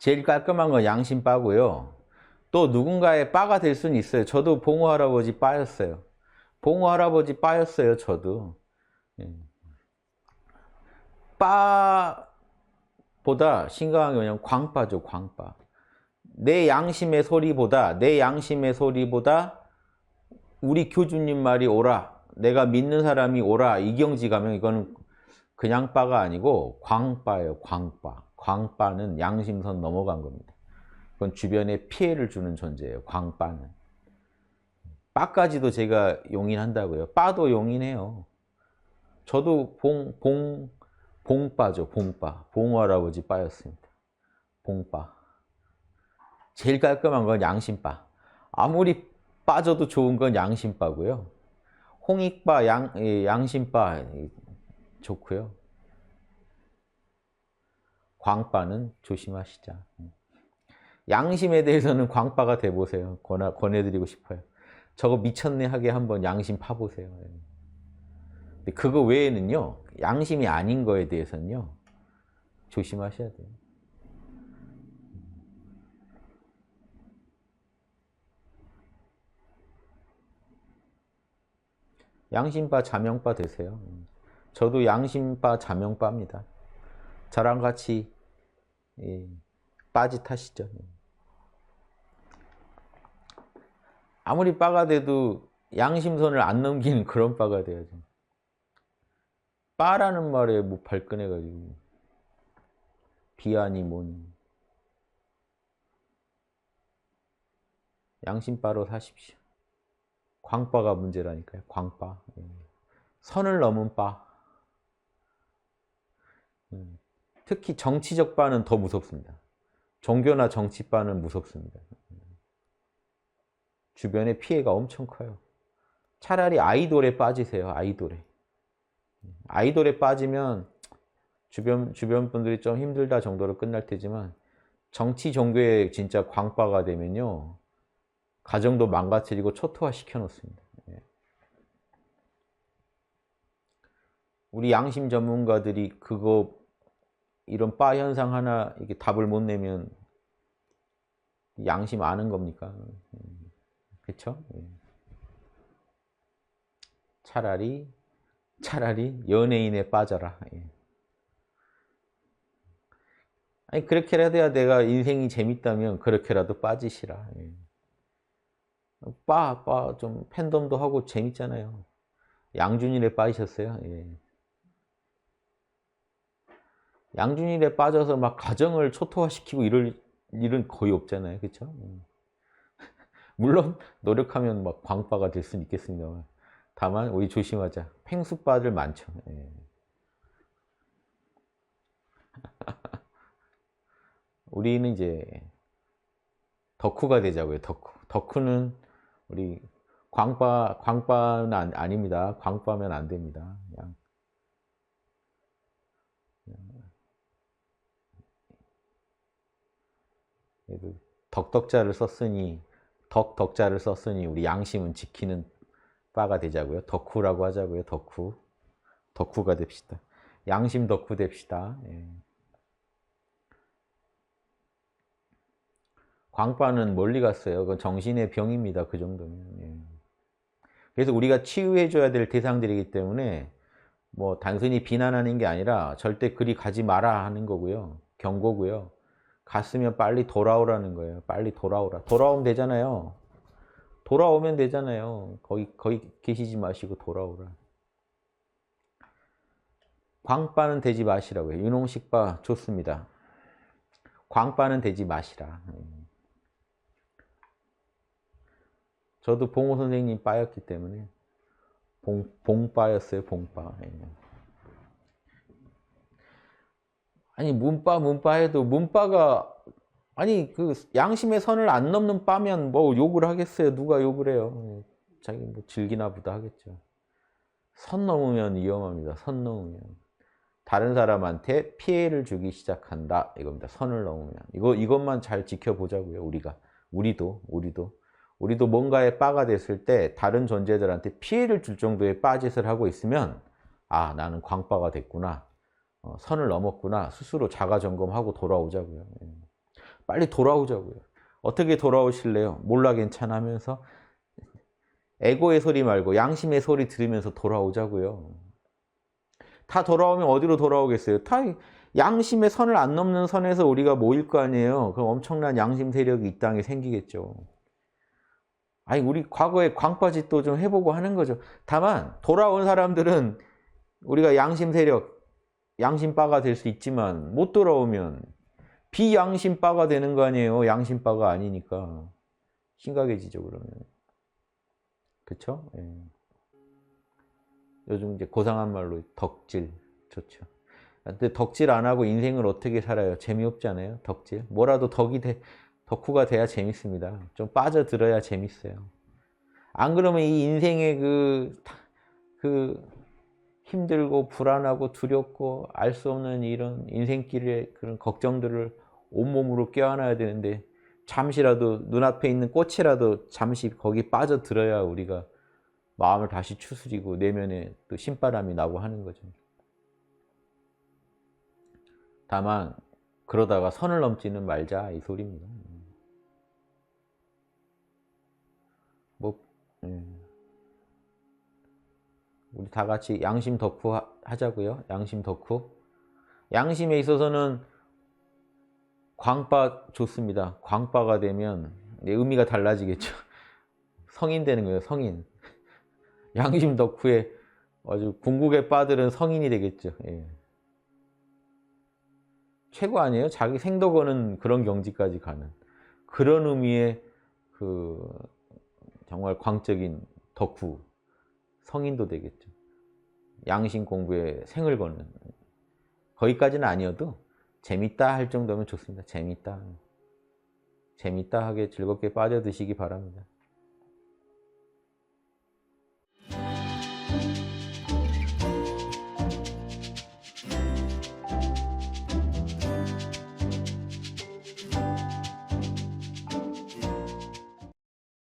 제일 깔끔한 건 양심 바고요. 또 누군가의 바가 될 수는 있어요. 저도 봉호 할아버지 바였어요. 봉호 할아버지 바였어요. 저도. 예. 바보다 심각한 게 뭐냐면 광바죠. 광바. 내 양심의 소리보다 내 양심의 소리보다 우리 교주님 말이 옳아. 내가 믿는 사람이 옳아. 이경지 가면 이거는 그냥 바가 아니고 광바예요. 광바. 광바는 양심선 넘어간 겁니다. 그건 주변에 피해를 주는 존재예요. 광바는. 빠까지도 제가 용인한다고요. 빠도 용인해요. 저도 봉, 봉, 봉빠죠. 봉빠. 봉호 할아버지 빠였습니다. 봉빠. 제일 깔끔한 건 양심바. 아무리 빠져도 좋은 건 양심바고요. 홍익바, 양, 예, 양심바 좋고요. 광바는 조심하시자. 양심에 대해서는 광바가 돼 보세요. 권하, 권해드리고 싶어요. 저거 미쳤네 하게 한번 양심 파보세요. 예. 근데 그거 외에는요, 양심이 아닌 거에 대해서는요, 조심하셔야 돼요. 양심바, 자명바 되세요. 저도 양심바, 자명바입니다. 저랑 같이 예, 빠짓하시죠. 아무리 빠가 돼도 양심선을 안 넘기는 그런 빠가 돼야죠. 빠라는 말에 뭐 발끈해가지고 비아니 뭐니 양심바로 사십시오. 광바가 문제라니까요. 광바. 예. 선을 넘은 바. 음. 특히 정치적 바는 더 무섭습니다. 종교나 정치바는 무섭습니다. 주변에 피해가 엄청 커요. 차라리 아이돌에 빠지세요. 아이돌에. 아이돌에 빠지면 주변 주변 분들이 좀 힘들다 정도로 끝날 테지만 정치 종교에 진짜 광바가 되면요. 가정도 망가뜨리고 초토화 시켜 놓습니다. 예. 우리 양심 전문가들이 그거 이런 바 현상 하나 이렇게 답을 못 내면 양심 아는 겁니까? 그렇죠? 차라리 차라리 연예인에 빠져라. 예. 아니 그렇게라도 내가 인생이 재밌다면 그렇게라도 빠지시라. 예. 빠, 빠, 좀 팬덤도 하고 재밌잖아요. 양준일에 빠지셨어요. 예. 양준일에 빠져서 막 가정을 초토화시키고 이럴 일은 거의 없잖아요. 그렇죠? 물론 노력하면 막 광빠가 될 수는 있겠습니다만 다만 우리 조심하자. 팽수빠들 많죠. 예. 우리는 이제 덕후가 되자고요. 덕후. 덕후는 우리 광빠 광빠는 안, 아닙니다. 광빠면 안 됩니다. 그냥 그래도 덕덕자를 썼으니 덕 덕자를 썼으니 우리 양심은 지키는 바가 되자고요. 덕후라고 하자고요. 덕후. 덕후가 됩시다. 양심 덕후 됩시다. 예. 광빠는 멀리 갔어요. 그건 정신의 병입니다. 그 정도면. 예. 그래서 우리가 치유해줘야 될 대상들이기 때문에 뭐 단순히 비난하는 게 아니라 절대 그리 가지 마라 하는 거고요. 경고고요. 갔으면 빨리 돌아오라는 거예요. 빨리 돌아오라. 돌아오면 되잖아요. 돌아오면 되잖아요. 거기, 거기 계시지 마시고 돌아오라. 광빠는 되지 마시라고요. 윤홍식바 좋습니다. 광빠는 되지 마시라. 저도 봉호 선생님 빠였기 때문에 봉, 봉빠였어요. 봉빠. 예. 아니 문바 문바 해도 문바가 아니 그 양심의 선을 안 넘는 바면 뭐 욕을 하겠어요? 누가 욕을 해요? 자기 뭐 즐기나 보다 하겠죠. 선 넘으면 위험합니다. 선 넘으면. 다른 사람한테 피해를 주기 시작한다. 이겁니다. 선을 넘으면. 이거 이것만 잘 지켜보자고요 우리가. 우리도 우리도. 우리도 뭔가에 빠가 됐을 때 다른 존재들한테 피해를 줄 정도의 빠짓을 하고 있으면 아 나는 광빠가 됐구나. 어, 선을 넘었구나 스스로 자가 점검하고 돌아오자고요. 예. 빨리 돌아오자고요. 어떻게 돌아오실래요? 몰라 괜찮아 하면서 에고의 소리 말고 양심의 소리 들으면서 돌아오자고요. 다 돌아오면 어디로 돌아오겠어요? 다 양심의 선을 안 넘는 선에서 우리가 모일 거 아니에요. 그럼 엄청난 양심 세력이 이 땅에 생기겠죠. 아니 우리 과거에 광빠짓도 좀 해보고 하는 거죠. 다만 돌아온 사람들은 우리가 양심 세력, 양심바가 될 수 있지만 못 돌아오면 비양심바가 되는 거 아니에요. 양심바가 아니니까 심각해지죠 그러면. 그렇죠? 예. 요즘 이제 고상한 말로 덕질 좋죠. 근데 덕질 안 하고 인생을 어떻게 살아요? 재미없잖아요. 덕질. 뭐라도 덕이 돼, 덕후가 돼야 재밌습니다. 좀 빠져들어야 재밌어요. 안 그러면 이 인생의 그, 그 힘들고 불안하고 두렵고 알 수 없는 이런 인생길의 그런 걱정들을 온몸으로 껴안아야 되는데 잠시라도 눈앞에 있는 꽃이라도 잠시 거기 빠져들어야 우리가 마음을 다시 추스리고 내면에 또 신바람이 나고 하는 거죠. 다만 그러다가 선을 넘지는 말자 이 소리입니다. 뭐 음. 우리 다 같이 양심 덕후 하- 하자고요. 양심 덕후. 양심에 있어서는 광바 좋습니다. 광바가 되면 내 의미가 달라지겠죠. 성인 되는 거예요. 성인. 양심 덕후에 아주 궁극의 빠들은 성인이 되겠죠. 예. 최고 아니에요? 자기 생도 거는 그런 경지까지 가는 그런 의미의 그 정말 광적인 덕후 성인도 되겠죠. 양심 공부에 생을 거는 거기까지는 아니어도 재밌다 할 정도면 좋습니다. 재밌다. 재밌다 하게 즐겁게 빠져드시기 바랍니다.